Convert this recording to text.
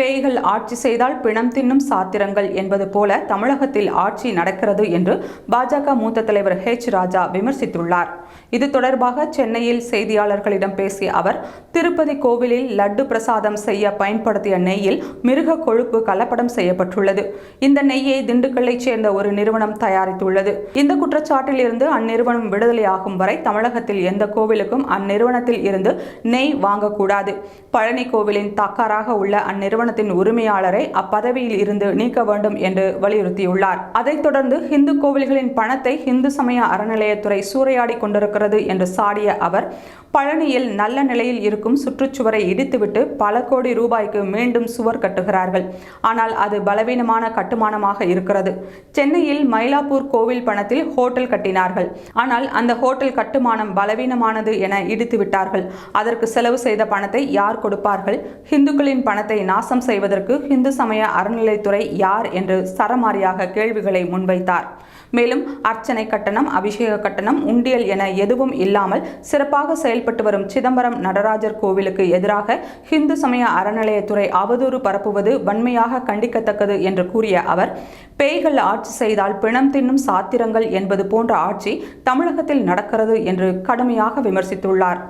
பேய்கள் ஆட்சி செய்தால் பிணம் தின்னும் சாத்திரங்கள் என்பது போல தமிழகத்தில் ஆட்சி நடக்கிறது என்று பாஜக மூத்த தலைவர் ஹெச் ராஜா விமர்சித்துள்ளார். இது தொடர்பாக சென்னையில் செய்தியாளர்களிடம் பேசிய அவர் திருப்பதி கோவிலில் லட்டு பிரசாதம் செய்ய பயன்படுத்திய நெய்யில் மிருக கொழுப்பு கலப்படம் செய்யப்பட்டுள்ளது. இந்த நெய்யை திண்டுக்கல்லைச் சேர்ந்த ஒரு நிறுவனம் தயாரித்துள்ளது. இந்த குற்றச்சாட்டில் இருந்து அந்நிறுவனம் விடுதலையாகும் வரை தமிழகத்தில் எந்த கோவிலுக்கும் அந்நிறுவனத்தில் இருந்து நெய் வாங்கக்கூடாது. பழனி கோவிலின் தக்காராக உள்ள அந்நிறுவனம் அந்நிறுவனத்தின் உரிமையாளரை அப்பதவியில் இருந்து நீக்க வேண்டும் என்று வலியுறுத்தியுள்ளார். அதைத் தொடர்ந்து ஹிந்து கோவில்களின் பணத்தை ஹிந்து சமய அறநிலையத்துறை சூறையாடி கொண்டிருக்கிறது என்று சாடிய அவர் பழனியில் நல்ல நிலையில் இருக்கும் சுற்றுச்சுவரை இடித்துவிட்டு பல கோடி ரூபாய்க்கு மீண்டும் சுவர் கட்டுகிறார்கள். ஆனால் அது பலவீனமான கட்டுமானமாக இருக்கிறது. சென்னையில் மயிலாப்பூர் கோவில் பணத்தில் ஹோட்டல் கட்டினார்கள். ஆனால் அந்த ஹோட்டல் கட்டுமானம் பலவீனமானது என இடித்து விட்டார்கள் அதற்கு செலவு செய்த பணத்தை யார் கொடுப்பார்கள்? ஹிந்துக்களின் பணத்தை நாசம் செய்வதற்கு இந்து சமய அறநிலைத்துறை யார் என்று சரமாரியாக கேள்விகளை முன்வைத்தார். மேலும் அர்ச்சனை கட்டணம் அபிஷேக கட்டணம் உண்டியல் என எதுவும் இல்லாமல் சிறப்பாக செயல்பட்டு வரும் சிதம்பரம் நடராஜர் கோவிலுக்கு எதிராக ஹிந்து சமய அறநிலையத்துறை அவதூறு பரப்புவது வன்மையாக கண்டிக்கத்தக்கது என்று கூறிய அவர் பேய்கள் ஆட்சி செய்தால் பிணம் தின்னும் சாத்திரங்கள் என்பது போன்ற ஆட்சி தமிழகத்தில் நடக்கிறது என்று கடுமையாக விமர்சித்துள்ளார்.